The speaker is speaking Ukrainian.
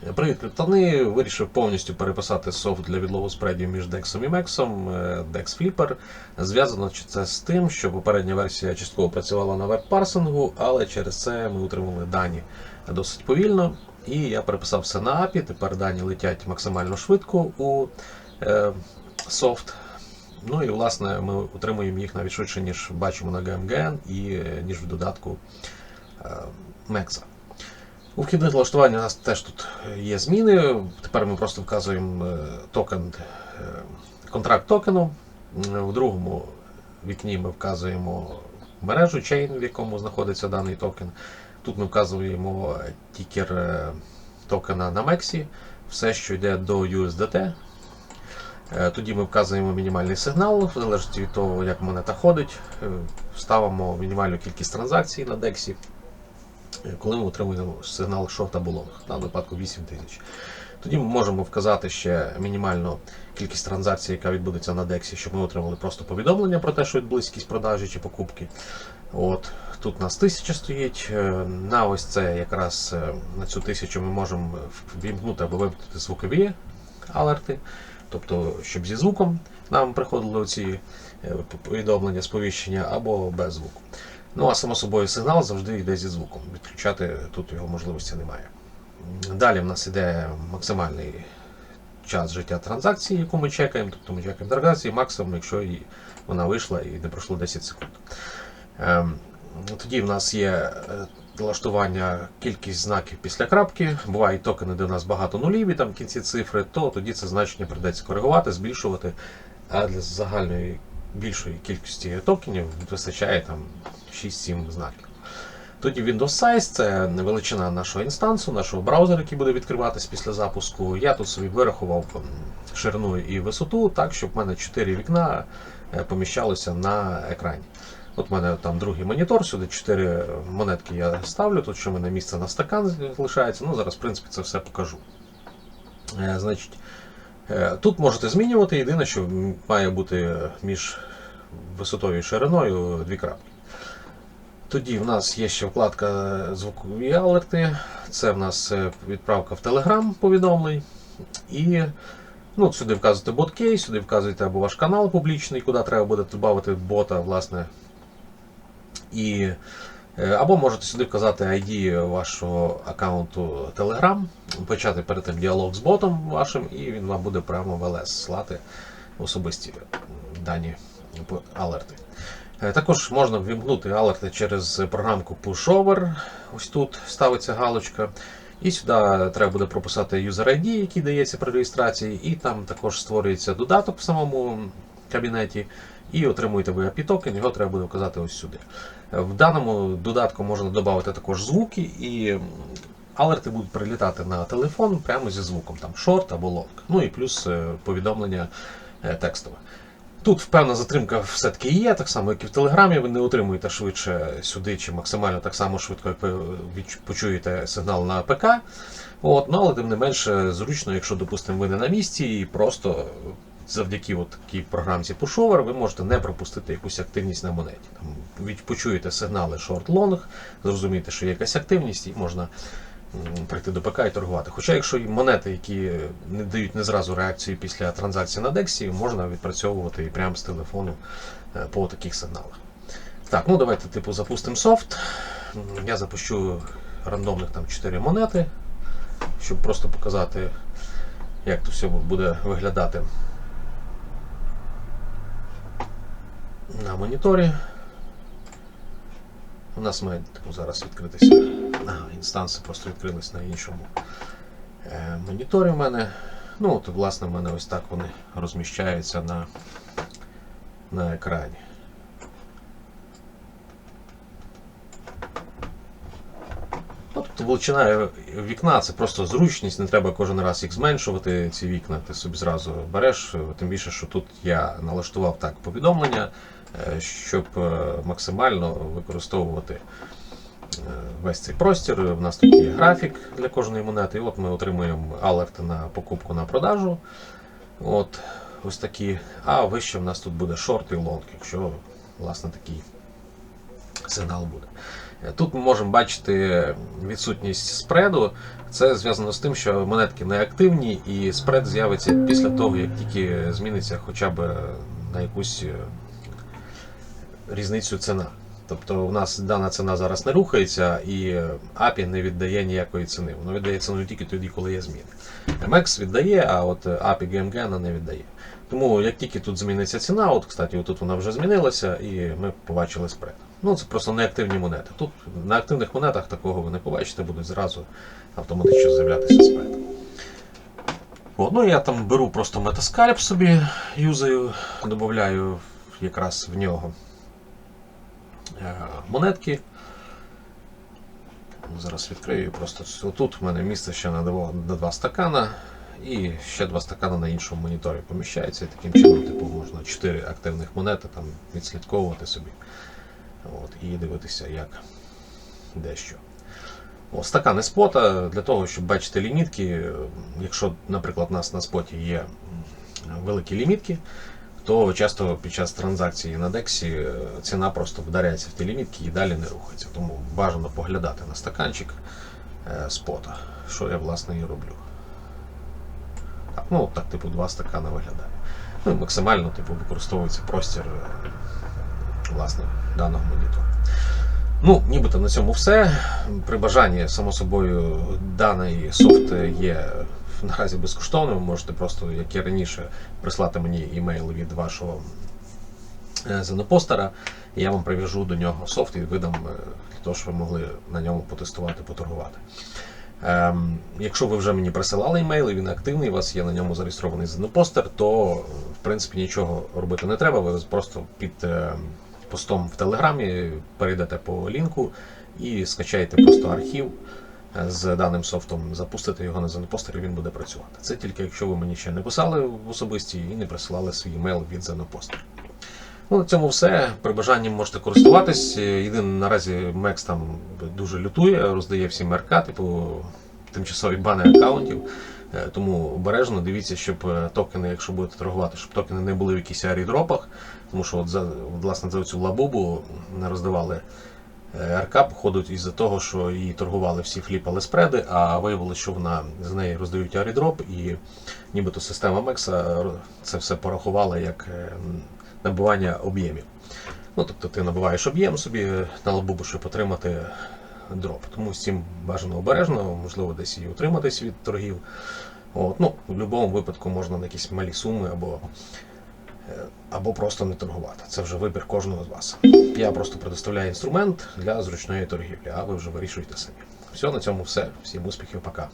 Привіт, криптони. Вирішив повністю переписати софт для відлову спредів між DEX і MEX, е, DEX Flipper. Зв'язано це з тим, що попередня версія частково працювала на веб-парсингу, але через це ми утримали дані досить повільно. І я переписав все на API. Тепер дані летять максимально швидко у е, софт. Ну і власне ми утримуємо їх навіть швидше, ніж бачимо на GMGN і е, ніж в додатку е, MEX. У вхідних налаштуваннях у нас теж тут є зміни. Тепер ми просто вказуємо е, токен, е, контракт токену. В другому вікні ми вказуємо мережу chain, в якому знаходиться даний токен. Тут ми вказуємо е, тікер е, токена на Мексі, все, що йде до USDT. Е, Тоді ми вказуємо мінімальний сигнал, в залежності від того, як монета ходить, е, ставимо мінімальну кількість транзакцій на DEX, е, коли ми отримуємо сигнал шорт або лонг, в даному випадку 8 тисяч. Тоді ми можемо вказати ще мінімальну кількість транзакцій, яка відбудеться на DEX, щоб ми отримали просто повідомлення про те, що відбулись якісь продажі чи покупки. От, тут у нас тисяча стоїть. Е, На ось це якраз е, на цю тисячу ми можемо вімкнути або вимкнути звукові алерти. Тобто, щоб зі звуком нам приходили оці е, повідомлення, сповіщення або без звуку. Ну а само собою сигнал завжди йде зі звуком. Відключати тут його можливості немає. Далі в нас іде максимальний час життя транзакції, яку ми чекаємо. Тобто ми чекаємо транзакції максимум, якщо її- вона вийшла і не пройшло 10 секунд. Ем, Тоді в нас є е, налаштування кількість знаків після крапки. Бувають токени, де у нас багато нулів і там в кінці цифри, то тоді це значення придеться коригувати, збільшувати. А для загальної більшої кількості токенів вистачає там 6-7 знаків. Тоді Windows Size це величина нашого інстансу, нашого браузера, який буде відкриватись після запуску. Я тут собі вирахував ширину і висоту так, щоб в мене 4 вікна е, поміщалося на екрані. От в мене там другий монітор, сюди 4 монетки я ставлю, тут що в мене місце на стакан залишається. Ну, зараз, в принципі, це все покажу. Е, Значить, е, тут можете змінювати. Єдине, що має бути між висотою і шириною дві крапки. Тоді в нас є ще вкладка звукові алерти. Це в нас е, відправка в Telegram повідомлень. І ну, сюди вказуєте бот-кей, сюди вказуєте або ваш канал публічний, куди треба буде додати бота, власне. І, е, або можете сюди вказати ID вашого аккаунту Telegram, почати перед тим діалог з ботом вашим, і він вам буде прямо в LS слати особисті дані алерти. Е, Також можна ввімкнути алерти через програмку PushOver. Ось тут ставиться галочка. І сюди треба буде прописати user ID, який дається при реєстрації, і там також створюється додаток в самому кабінеті. І отримуєте ви API токен, його треба буде вказати ось сюди. Е, В даному додатку можна додати також звуки, і алерти будуть прилітати на телефон прямо зі звуком, там шорт або лонг. Ну і плюс е, повідомлення текстове. Тут певна затримка все-таки є, так само, як і в Телеграмі, ви не отримуєте швидше сюди, чи максимально так само швидко, як ви почуєте сигнал на ПК. От, ну, але тим не менше зручно, якщо, допустимо, ви не на місці і просто завдяки от такій програмці Pushover ви можете не пропустити якусь активність на монеті. Там, почуєте сигнали short-long, зрозумієте, що є якась активність, і можна прийти до ПК і торгувати. Хоча, якщо і монети, які не дають не зразу реакції після транзакції на DEX, можна відпрацьовувати і прямо з телефону е, по таких сигналах. Так, ну давайте типу запустимо софт. Я запущу рандомних там 4 монети, щоб просто показати, як то все буде виглядати на моніторі. У нас має типу, зараз відкритися. Інстанси просто відкрились на іншому е, моніторі в мене. Ну, от, власне, в мене ось так вони розміщаються на, на екрані. Тобто величина вікна це просто зручність, не треба кожен раз їх зменшувати, ці вікна. Ти собі зразу береш, тим більше, що тут я налаштував так повідомлення, е, щоб е, максимально використовувати весь цей простір. У нас тут є графік для кожної монети. І от ми отримуємо алерти на покупку на продажу. От ось такі. А вище в нас тут буде шорт і лонг, якщо власне такий сигнал буде. Е, Тут ми можемо бачити відсутність спреду. Це зв'язано з тим, що монетки неактивні, і спред з'явиться після того, як тільки зміниться хоча б на якусь е, різницю ціна. Тобто у нас дана ціна зараз не рухається, і API не віддає ніякої ціни. Воно віддає ціну тільки тоді, коли є зміни. MX віддає, а от API GMG вона не віддає. Тому як тільки тут зміниться ціна, от, кстати, тут вона вже змінилася, і ми побачили спред. Ну, це просто неактивні монети. Тут на активних монетах такого ви не побачите, будуть зразу автоматично з'являтися спред. От, ну я там беру просто метаскальп собі, юзаю, додаю якраз в нього монетки. Зараз відкрию просто тут в мене місце ще на два, на два стакана. І ще два стакани на іншому моніторі поміщаються. І таким чином, типу, можна 4 активних монети там відслідковувати собі. От, і дивитися, як дещо. О, стакани спота для того, щоб бачити лімітки. Якщо, наприклад, у нас на споті є великі лімітки, то часто під час транзакції на Дексі е, ціна просто вдаряється в ті лімітки і далі не рухається. Тому бажано поглядати на стаканчик е, спота, що я власне і роблю. Так, ну так, типу, два стакани виглядає. Ну, максимально типу, використовується простір е, власне даного монітора. Ну, нібито на цьому все. При бажанні, само собою, даний софт є наразі безкоштовним. Ви можете просто, як і раніше, прислати мені імейл від вашого е, зенопостера, і я вам прив'яжу до нього софт і видам е, для того, щоб ви могли на ньому потестувати, поторгувати. Ем, якщо ви вже мені присилали імейл, і він активний, у вас є на ньому зареєстрований зенопостер, то в принципі нічого робити не треба. Ви просто під е, постом в Телеграмі перейдете по лінку і скачаєте просто архів з даним софтом, запустите його на і він буде працювати. Це тільки якщо ви мені ще не писали в особисті і не присилали свій імейл від зенопостера. Ну, на цьому все. При бажанні можете користуватись. Єдине, наразі Мекс там дуже лютує, роздає всім РК, типу тимчасові бани аккаунтів. Е, Тому обережно дивіться, щоб е, токени, якщо будете торгувати, щоб токени не були в якихось арідропах. Тому що от за, власне за цю лабубу не роздавали РК, походить із-за того, що її торгували всі фліпали спреди, а виявилося, що вона з неї роздають арідроп, і нібито система Мекса це все порахувала як е, набивання об'ємів. Ну, тобто ти набиваєш об'єм собі на лабубу, щоб отримати дроп. Тому з цим бажано обережно, можливо, десь і утриматись від торгів. От, ну, в будь-якому випадку можна на якісь малі суми або, е, або просто не торгувати. Це вже вибір кожного з вас. Я просто предоставляю інструмент для зручної торгівлі, а ви вже вирішуєте самі. Все, на цьому все. Всім успіхів, пока.